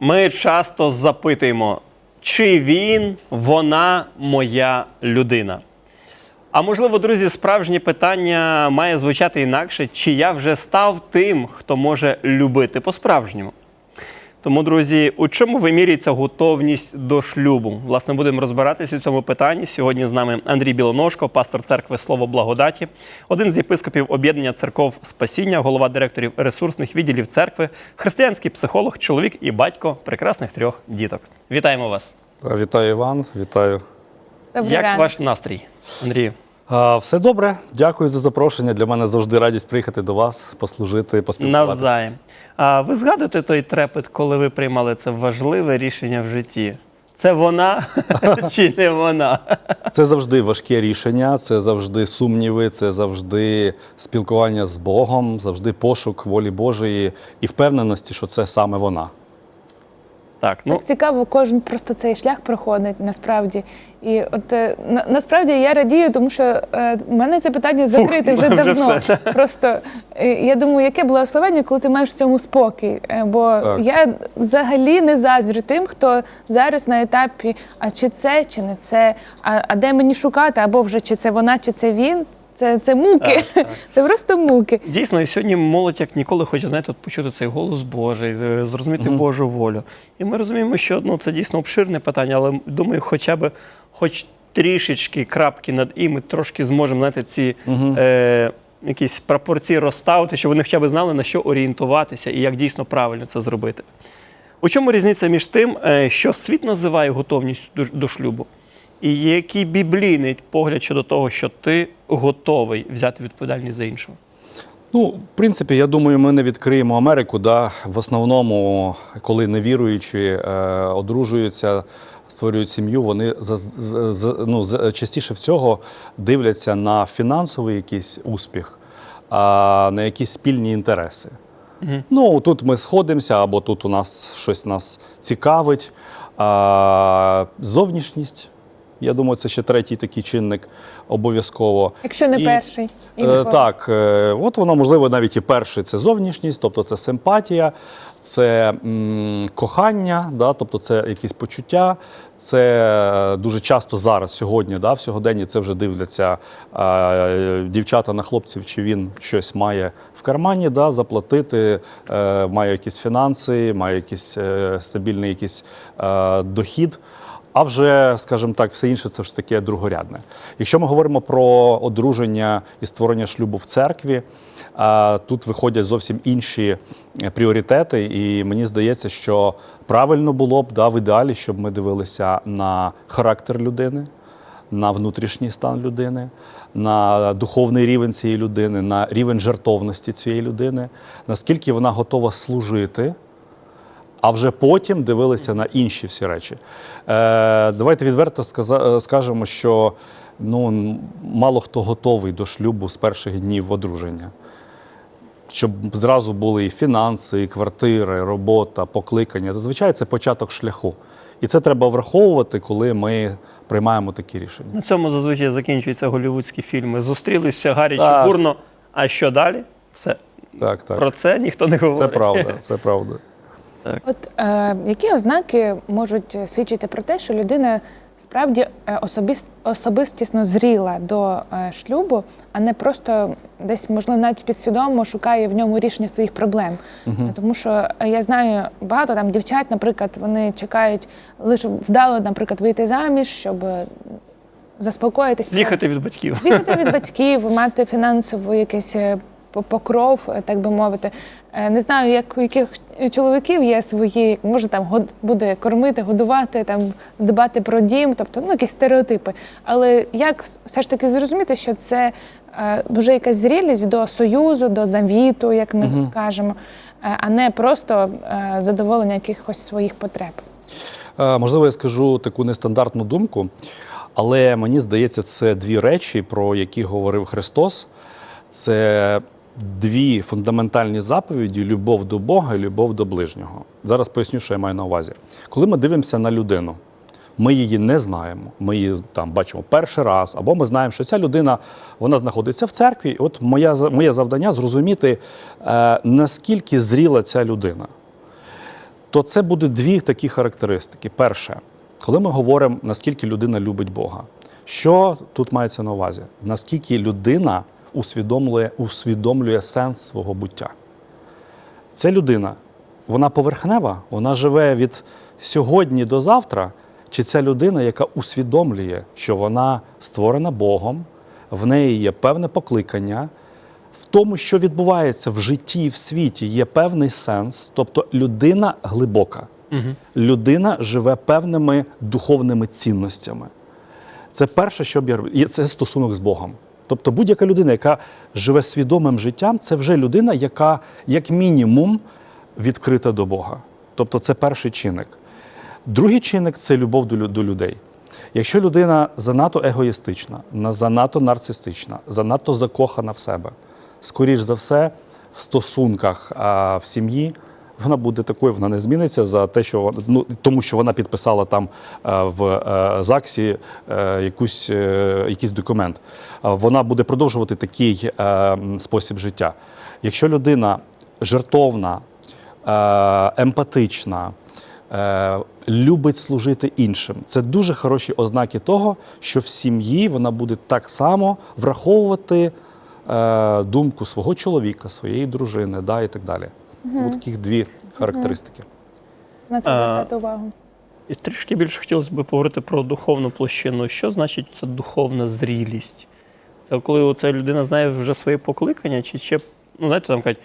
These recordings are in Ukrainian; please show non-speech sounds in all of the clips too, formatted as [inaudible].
Ми часто запитуємо, чи він, вона моя людина. А можливо, друзі, справжнє питання має звучати інакше, чи я вже став тим, хто може любити по-справжньому. Тому, друзі, у чому вимірюється готовність до шлюбу? Власне, будемо розбиратися у цьому питанні. Сьогодні з нами Андрій Білоножко, пастор церкви Слово Благодаті, один з єпископів об'єднання церков Спасіння, голова директорів ресурсних відділів церкви, християнський психолог, чоловік і батько прекрасних трьох діток. Вітаємо вас! Вітаю Іван, вітаю. Добрий Як ранок. ваш настрій, Андрію? Все добре. Дякую за запрошення. Для мене завжди радість приїхати до вас, послужити, поспілкуватися. Навзаєм. А ви згадуєте той трепет, коли ви приймали це важливе рішення в житті? Це вона [laughs] чи не вона? Це завжди важке рішення, це завжди сумніви, це завжди спілкування з Богом, завжди пошук волі Божої і впевненості, що це саме вона. Так, ну Так цікаво, кожен просто цей шлях проходить насправді. І от е, на, насправді я радію, тому що е, в мене це питання закрите вже [laughs] вже давно. все. Просто е, я думаю, яке благословення, коли ти маєш в цьому спокій. Е, бо Так. я взагалі не заздрю тим, хто зараз на етапі, а чи це, чи не це, а, а де мені шукати, або вже чи це вона, чи це він. Це, це муки. Так, так. [laughs] Це просто муки. Дійсно, і сьогодні молодь як ніколи хоче знаєте, от почути цей голос Божий, зрозуміти Божу волю. І ми розуміємо, що ну, це дійсно обширне питання, але думаю, хоча б хоч трішечки крапки над і ми трошки зможемо знаєте, ці е, якісь пропорції розставити, щоб вони хоча б знали, на що орієнтуватися і як дійсно правильно це зробити. У чому різниця між тим, е, що світ називає готовністю до шлюбу, і який біблійний погляд щодо того, що ти готовий взяти відповідальність за іншого? Ну, в принципі, я думаю, ми не відкриємо Америку. Да? В основному, коли невіруючі е, одружуються, створюють сім'ю, вони за, з- з- ну, з- частіше всього дивляться на фінансовий якийсь успіх, а на якісь спільні інтереси. Ну, тут ми сходимося, або тут у нас щось нас цікавить. А, зовнішність. Я думаю, це ще третій такий чинник обов'язково. Якщо не І- перший. І Е. Так, е, от воно можливо навіть і перше це зовнішність, тобто це симпатія, це м, кохання, да, тобто це якісь почуття. Це е, дуже часто зараз, сьогодні, да, в сьогоденні це вже дивляться е, дівчата на хлопців, чи він щось має в кармані, да, заплатити, е, має якісь фінанси, має якийсь е, стабільний якийсь е, дохід. А вже, скажімо так, все інше це ж таке другорядне. Якщо ми говоримо про одруження і створення шлюбу в церкві, тут виходять зовсім інші е, пріоритети, і мені здається, що правильно було б да, в ідеалі, щоб ми дивилися на характер людини. На внутрішній стан людини, на духовний рівень цієї людини, на рівень жертовності цієї людини, наскільки вона готова служити, а вже потім дивилися на інші всі речі. Е, давайте відверто е, скажемо, що ну, мало хто готовий до шлюбу з перших днів одруження. Щоб зразу були і фінанси, і квартири, робота, покликання. Зазвичай це початок шляху. І це треба враховувати, коли ми приймаємо такі рішення. На цьому зазвичай закінчуються голівудські фільми. Зустрілися гаряче, бурно. А що далі? Все. Так, так. Про це ніхто не говорить. [laughs] Це правда, це правда. От е, які ознаки можуть свідчити про те, що людина справді е, особіс, особистісно зріла до е, шлюбу, а не просто десь, можливо, навіть підсвідомо шукає в ньому рішення своїх проблем. Е, Тому що е, я знаю багато там дівчат, наприклад, вони чекають лише вдало, наприклад, вийти заміж, щоб е, заспокоїтись. З'їхати від батьків. З'їхати від [laughs] батьків, мати фінансову е, по- покров, е, так би мовити. Е, Не знаю, як у яких чоловіків є свої, може там год- буде кормити, годувати, там дбати про дім, тобто ну якісь стереотипи. Але як все ж таки зрозуміти, що це е, вже якась зрілість до союзу, до завіту, як ми кажемо, е, а не просто задоволення якихось своїх потреб. Можливо, я скажу таку нестандартну думку, але мені здається, це дві речі, про які говорив Христос. Це дві фундаментальні заповіді: любов до Бога і любов до ближнього. Зараз поясню, що я маю на увазі. Коли ми дивимося на людину, ми її не знаємо. Ми її там бачимо перший раз, або ми знаємо, що ця людина вона знаходиться в церкві. І от моя, моє завдання зрозуміти, е, наскільки зріла ця людина. то це буде дві такі характеристики. Перше, коли ми говоримо, наскільки людина любить Бога, що тут мається на увазі? Наскільки людина усвідомлює, усвідомлює сенс свого буття? Ця людина, вона поверхнева, вона живе від сьогодні до завтра, чи ця людина, яка усвідомлює, що вона створена Богом, в неї є певне покликання, в тому, що відбувається в житті і в світі, є певний сенс, тобто людина глибока, людина живе певними духовними цінностями. Це перше, що б я робив. Це стосунок з Богом. Тобто будь-яка людина, яка живе свідомим життям, це вже людина, яка, як мінімум, відкрита до Бога. Тобто це перший чинник. Другий чинник це любов до, людей. Якщо людина занадто егоїстична, занадто нарцистична, занадто закохана в себе, скоріш за все, в стосунках в сім'ї вона буде такою, вона не зміниться за те, що вона- ну, тому що вона підписала там е, в е, ЗАГСі е, якусь, якийсь документ. Вона буде продовжувати такий спосіб життя. Якщо людина жертовна, емпатична, любить служити іншим. Це дуже хороші ознаки того, що в сім'ї вона буде так само враховувати думку свого чоловіка, своєї дружини, да, і так далі. Ось таких дві характеристики. На це звертати увагу. І трішки більше хотілося б поговорити про духовну площину. Що значить це духовна зрілість? Це коли оця людина знає вже своє покликання, чи ще, ну, знаєте, там кажуть,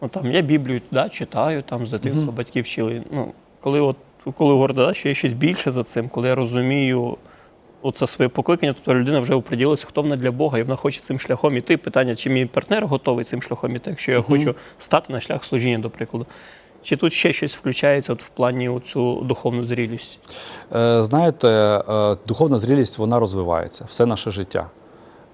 ну там я Біблію да, читаю, там з дитинства батьки вчили. Ну, коли от коли говорить, да, що є щось більше за цим, коли я розумію оце своє покликання, тобто людина вже оприділилася, хто вона для Бога, і вона хоче цим шляхом іти. Питання, чи мій партнер готовий цим шляхом іти, якщо я хочу стати на шлях служіння, до прикладу. Чи тут ще щось включається от в плані цю духовну зрілість? Е, Знаєте, е, духовна зрілість вона розвивається все наше життя.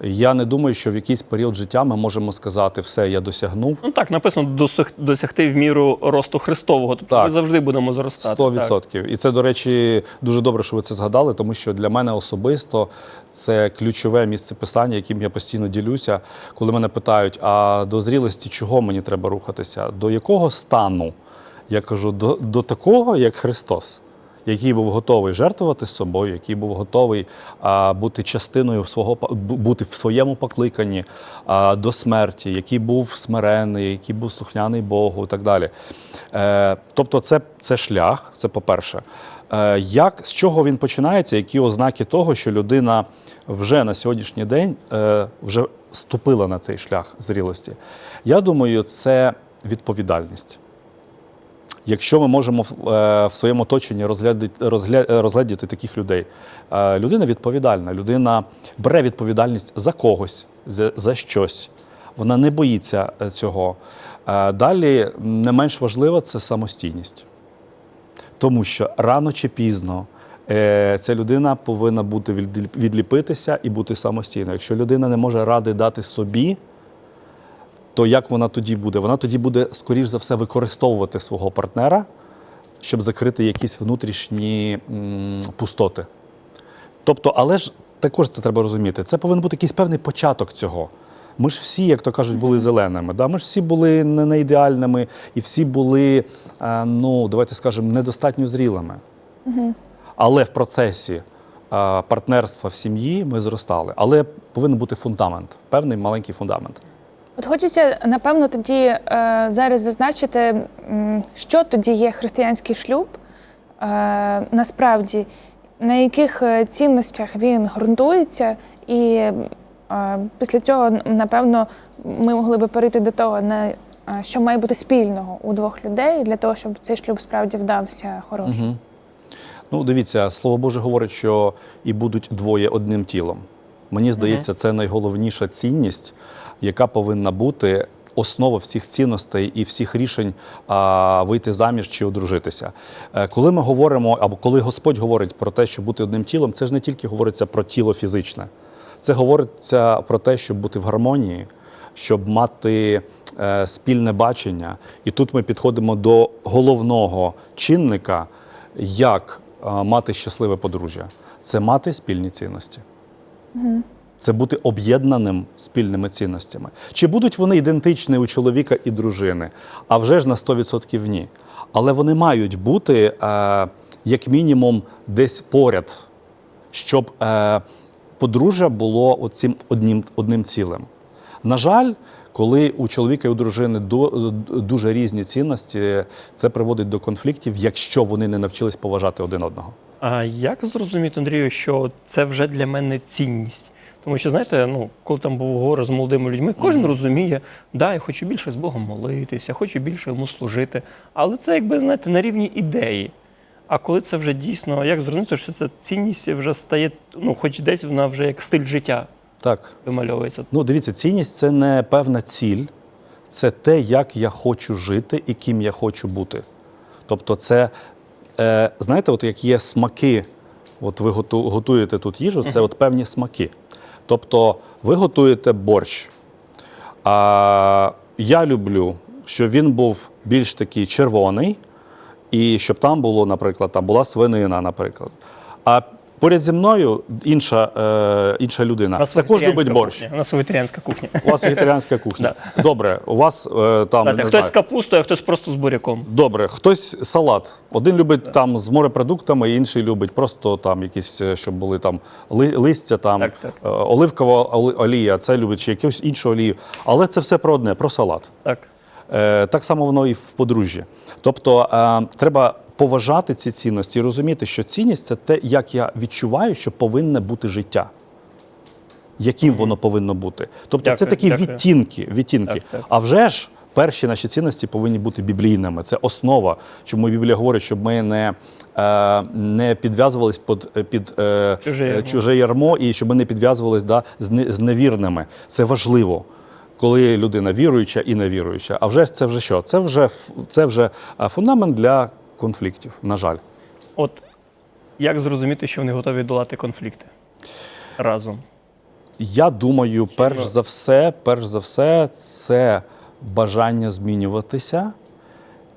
Я не думаю, що в якийсь період життя ми можемо сказати, все, я досягнув. Ну так, написано досяг- досягти в міру росту Христового. Тобто Так. ми завжди будемо зростати. Сто так. відсотків. І це, до речі, дуже добре, що ви це згадали, тому що для мене особисто це ключове місце писання, яким я постійно ділюся. Коли мене питають, а до зрілості чого мені треба рухатися? До якого стану? Я кажу, до, до такого, як Христос. Який був готовий жертвувати собою, який був готовий а, бути частиною свого бути в своєму покликанні а, до смерті, який був смирений, який був слухняний Богу і так далі. Е, тобто, це, це шлях, це по-перше. Е, як, з чого він починається, які ознаки того, що людина вже на сьогоднішній день е, вже ступила на цей шлях зрілості? Я думаю, це відповідальність. Якщо ми можемо в, е, своєму оточенні розглядіти таких людей, е, людина відповідальна, людина бере відповідальність за когось, за, щось. Вона не боїться е, цього. Далі не менш важливо це самостійність. Тому що рано чи пізно ця людина повинна бути відліпитися і бути самостійною. Якщо людина не може ради дати собі, то як вона тоді буде? Вона тоді буде, скоріш за все, використовувати свого партнера, щоб закрити якісь внутрішні м, пустоти. Тобто, але ж також це треба розуміти. Це повинен бути якийсь певний початок цього. Ми ж всі, як то кажуть, були зеленими. Да? Ми ж всі були не, не ідеальними і всі були, е, ну, давайте скажемо, недостатньо зрілими. Але в процесі е, партнерства в сім'ї ми зростали. Але повинен бути фундамент, певний маленький фундамент. От хочеться, напевно, тоді е, зараз зазначити, що тоді є християнський шлюб, е, насправді, на яких е, цінностях він ґрунтується, і після цього, напевно, ми могли би перейти до того, на що має бути спільного у двох людей для того, щоб цей шлюб справді вдався хороший. Мгм. Ну, дивіться, слово Боже говорить, що і будуть двоє одним тілом. Мені здається, це найголовніша цінність, яка повинна бути основа всіх цінностей і всіх рішень а, вийти заміж чи одружитися. Е, Коли ми говоримо, або коли Господь говорить про те, щоб бути одним тілом, це ж не тільки говориться про тіло фізичне, це говориться про те, щоб бути в гармонії, щоб мати е, спільне бачення. І тут ми підходимо до головного чинника, як е, мати щасливе подружжя. Це мати спільні цінності. Це бути об'єднаним спільними цінностями. Чи будуть вони ідентичні у чоловіка і дружини? А вже ж на 100% ні. Але вони мають бути е, як мінімум десь поряд, щоб е, подружжя було оцим одним, одним цілим. На жаль, коли у чоловіка і у дружини дуже різні цінності, це приводить до конфліктів, якщо вони не навчились поважати один одного. А як зрозуміти, Андрію, що це вже для мене цінність? Тому що, знаєте, ну, коли там був говор з молодими людьми, кожен розуміє, да, я хочу більше з Богом молитися, я хочу більше йому служити. Але це, якби, знаєте, на рівні ідеї. А коли це вже дійсно, як зрозуміти, що ця цінність вже стає, ну, хоч десь вона вже як стиль життя Так. вимальовується. Ну, дивіться, цінність це не певна ціль, це те, як я хочу жити і ким я хочу бути. Тобто, це, е, знаєте, от як є смаки, от ви готу- готуєте тут їжу, це от певні смаки. Тобто, ви готуєте борщ. А я люблю, щоб він був більш такий червоний, і щоб там було, наприклад, там була свинина, наприклад. А поряд зі мною інша, е, інша людина У нас також любить борщ. кухня. У нас вегетаріанська кухня. У вас вегетаріанська кухня. [laughs] Добре, у вас е, там не хтось знаю. з капустою, а хтось просто з буряком. Добре, хтось салат. Один любить там з морепродуктами, інший любить просто там якісь, е, щоб були там ли- листя, там Так, так. е, оливкова оли- олія, це любить чи якусь іншу олію. Але це все про одне, про салат. Так. Е, Так само воно і в подружжі. Тобто е, треба поважати ці цінності і розуміти, що цінність це те, як я відчуваю, що повинне бути життя. Яким воно повинно бути. Тобто це такі дякую. відтінки. відтінки. Так, так. А вже ж перші наші цінності повинні бути біблійними. Це основа, чому Біблія говорить, щоб ми не, е, не підв'язувались під, під е, Чуже е, ярмо. чуже ярмо і щоб ми не підв'язувались да, з, не- з невірними. Це важливо. Коли людина віруюча і невіруюча. А вже ж це вже що? Це вже, це вже фундамент для конфліктів, на жаль. От як зрозуміти, що вони готові долати конфлікти разом? Я думаю, перш за все, перш за все, це бажання змінюватися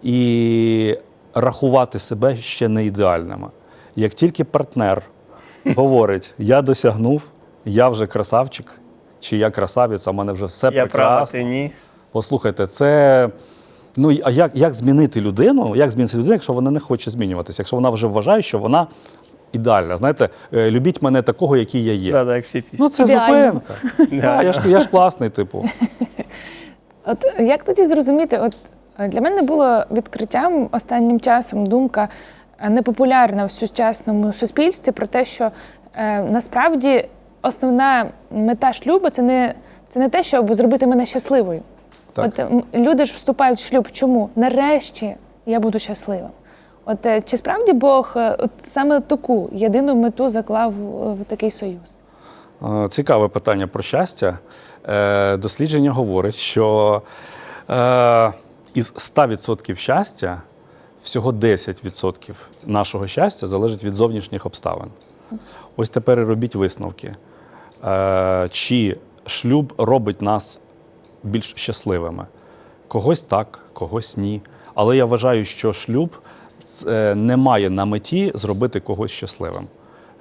і рахувати себе ще не ідеальними. Як тільки партнер [laughs] говорить, я досягнув, я вже красавчик, чи я красавець, а в мене вже все Я права, ти ні. Послухайте, це. Ну, а як, як змінити людину? Як змінити людину, якщо вона не хоче змінюватися? Якщо вона вже вважає, що вона ідеальна. Знаєте, е, любіть мене такого, який я є. Да, да, як всі пісні. Ну, це Ідеально. зупинка. [laughs] Да, я, ж, я ж класний, типу. [laughs] От як тоді зрозуміти? От е, для мене було відкриттям останнім часом думка е, непопулярна в сучасному суспільстві про те, що е, насправді основна мета шлюбу це не, це не те, щоб зробити мене щасливою. Так. От люди ж вступають в шлюб. Чому? Нарешті я буду щасливим. От е, чи справді Бог е, от саме таку єдину мету заклав е, в такий союз? Цікаве питання про щастя. Е, Дослідження говорить, що е, із 100% щастя всього 10% нашого щастя залежить від зовнішніх обставин. Ось тепер і робіть висновки. Е, Чи шлюб робить нас більш щасливими? Когось так, когось ні. Але я вважаю, що шлюб не має на меті зробити когось щасливим.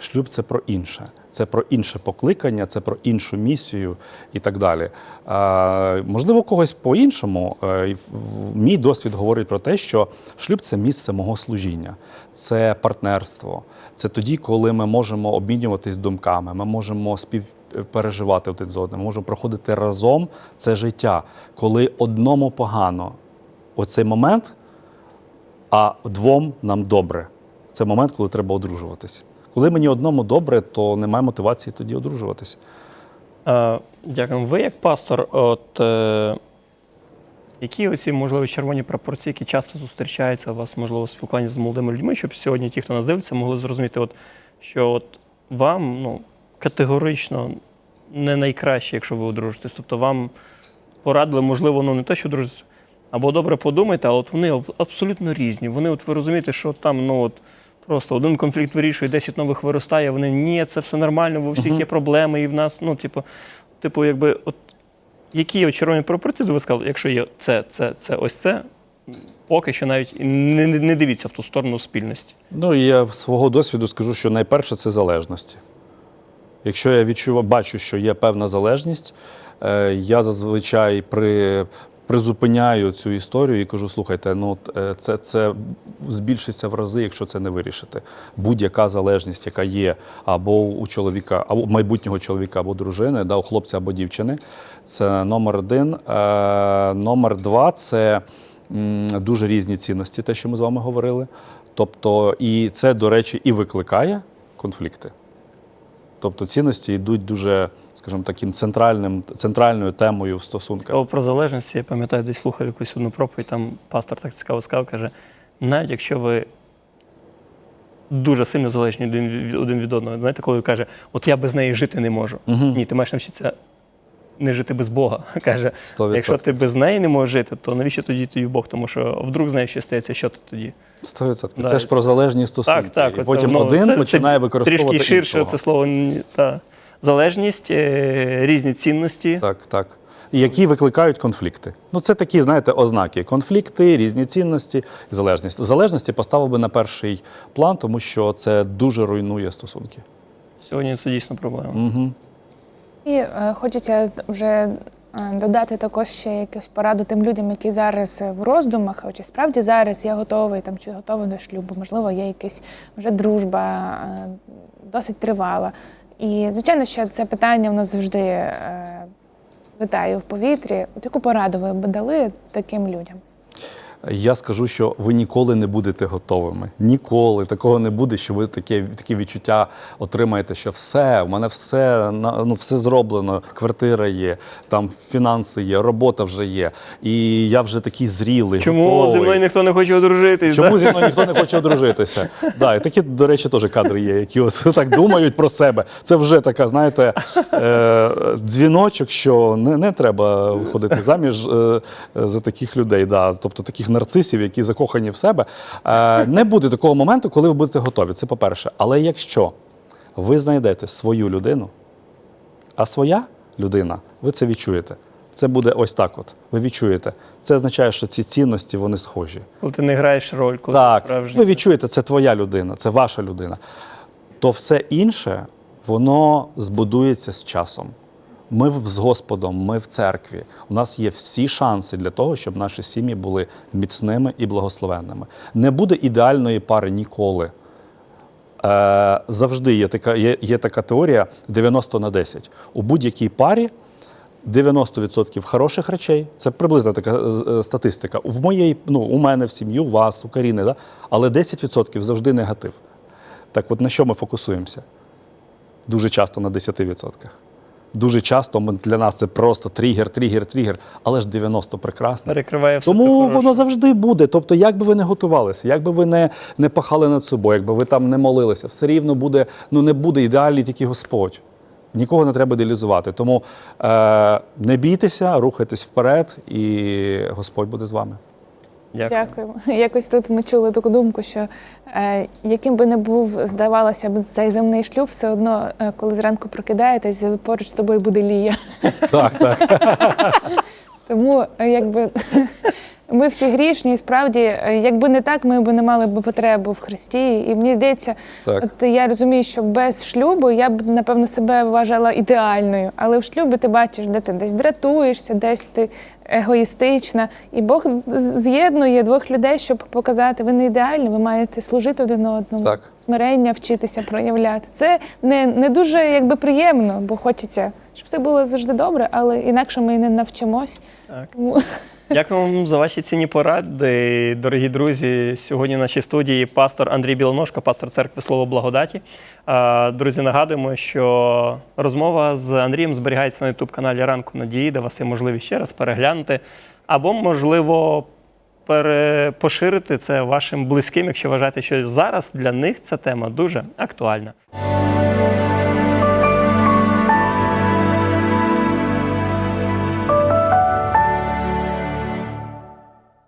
Шлюб це про інше, це про інше покликання, це про іншу місію і так далі. Е, можливо, когось по-іншому. Е, мій досвід говорить про те, що шлюб це місце мого служіння, це партнерство. Це тоді, коли ми можемо обмінюватись думками, ми можемо співпереживати один з одним, можемо проходити разом це життя. Коли одному погано, оцей момент, а двом нам добре. Це момент, коли треба одружуватись. Коли мені одному добре, то немає мотивації тоді одружуватись. Е, Дякую. Ви як пастор, от е, які оці можливо червоні пропорції, які часто зустрічаються у вас, можливо, в спілкуванні з молодими людьми, щоб сьогодні ті, хто нас дивиться, могли зрозуміти, от, що от вам ну, категорично не найкраще, якщо ви одружитесь. Тобто вам порадили, можливо, ну не те, що одружитись, або добре подумайте, а от вони абсолютно різні. Вони, от ви розумієте, що там, ну от. Просто один конфлікт вирішує, 10 нових виростає. Вони ні, це все нормально, бо у всіх є проблеми, і в нас, ну, типу, типу, якби, от які от червоні пропорції, ви сказали, якщо є це, це, це, ось це, поки що навіть не, не, не дивіться в ту сторону спільності. Ну і я свого досвіду скажу, що найперше це залежності. Якщо я відчуваю, бачу, що є певна залежність, е, я зазвичай при, призупиняю цю історію і кажу: слухайте, ну е, це, це збільшиться в рази, якщо це не вирішити. Будь-яка залежність, яка є або у чоловіка, або майбутнього чоловіка або дружини, да, у хлопця або дівчини, це номер один. Е, номер два це дуже різні цінності, те, що ми з вами говорили. Тобто, і це, до речі, і викликає конфлікти. Тобто цінності йдуть дуже, скажімо, таким центральним, центральною темою в стосунках. Цікаво про залежність, я пам'ятаю, десь слухав якусь одну проповідь, там пастор так цікаво сказав, каже, навіть якщо ви дуже сильно залежні один від, одного, знаєте, коли каже, от я без неї жити не можу. Ні, ти маєш навчитися не жити без Бога. [laughs] Каже, 100%. якщо ти без неї не можеш жити, то навіщо тоді тобі Бог? Тому що вдруг з нею щось стається, що ти тоді? 100%. Да, Це ж про залежні стосунки. Так, так. І оце потім воно- один це- починає використовувати трішки ширше іншого. це слово. Та. Залежність, е, різні цінності. Так, так. Які викликають конфлікти. Ну, це такі, знаєте, ознаки: конфлікти, різні цінності залежність. Залежності поставив би на перший план, тому що це дуже руйнує стосунки. Сьогодні це дійсно проблема. Угу. І е, хочеться вже е, додати також ще якусь пораду тим людям, які зараз е, в роздумах, чи справді зараз я готовий там чи готовий до шлюбу, можливо, є якась вже дружба досить тривала. І звичайно, що це питання воно завжди витає в повітрі. От яку пораду ви б дали таким людям? Я скажу, що ви ніколи не будете готовими. Ніколи такого не буде, що ви таке, такі відчуття отримаєте, що все, у мене все ну, все зроблено, квартира є, там фінанси є, робота вже є. І я вже такий зрілий. Чому готовий. зі мною ніхто не хоче одружитись? Чому да? зі мною ніхто не хоче одружитися? Да, і такі, до речі, теж кадри є, які от [laughs] так думають про себе. Це вже така, знаєте, е, дзвіночок, що не, не треба виходити заміж е, за таких людей, да, тобто таких нарцисів, які закохані в себе. Е, не буде такого моменту, коли ви будете готові. Це по-перше. Але якщо ви знайдете свою людину, а своя людина, ви це відчуєте. Це буде ось так. От. Ви відчуєте. Це означає, що ці цінності вони схожі. Коли ти не граєш роль, коли Так, справжній. ви відчуєте, це твоя людина, це ваша людина. То все інше, воно збудується з часом. Ми з Господом, ми в церкві. У нас є всі шанси для того, щоб наші сім'ї були міцними і благословенними. Не буде ідеальної пари ніколи. Е, завжди є така, є, є така теорія 90 на 10. У будь-якій парі 90% хороших речей. Це приблизна така е, е, статистика. В моєї, ну, у мене в сім'ї, у вас, у Каріни, да? але 10% завжди негатив. Так от на що ми фокусуємося? Дуже часто на 10%. Дуже часто для нас це просто тригер, тригер, тригер, але ж 90 прекрасно. перекриває все. Тому те хороше. воно завжди буде. Тобто, як би ви не готувалися, як би ви не, не пахали над собою, якби ви там не молилися, все рівно буде, ну не буде ідеальний тільки Господь. Нікого не треба ідеалізувати. Тому е, не бійтеся, рухайтесь вперед, і Господь буде з вами. Дякую. Дякуємо. [laughs] Якось тут ми чули таку думку, що е, яким би не був, здавалося б, цей земний шлюб, все одно, е, коли зранку прокидаєтесь, поруч з тобою буде Лія. Так, так. [laughs] Тому е, якби [laughs] ми всі грішні, і справді, е, якби не так, ми б не мали б потребу в Христі. І мені здається, Так. от я розумію, що без шлюбу я б напевно себе вважала ідеальною. Але в шлюбі ти бачиш, де ти десь дратуєшся, десь ти егоїстична. І Бог з'єднує двох людей, щоб показати, ви не ідеальні, ви маєте служити один одному, Так. смирення вчитися проявляти. Це не, не дуже якби приємно, бо хочеться, щоб все було завжди добре, але інакше ми і не навчимось. Так. Дякую вам за ваші цінні поради, дорогі друзі. Сьогодні в нашій студії пастор Андрій Білоножко, пастор церкви Слово Благодаті. Друзі, нагадуємо, що розмова з Андрієм зберігається на youtube каналі Ранку Надії, де вас є можливість ще раз переглянути, або, можливо, пере- поширити це вашим близьким, якщо вважаєте, що зараз для них ця тема дуже актуальна.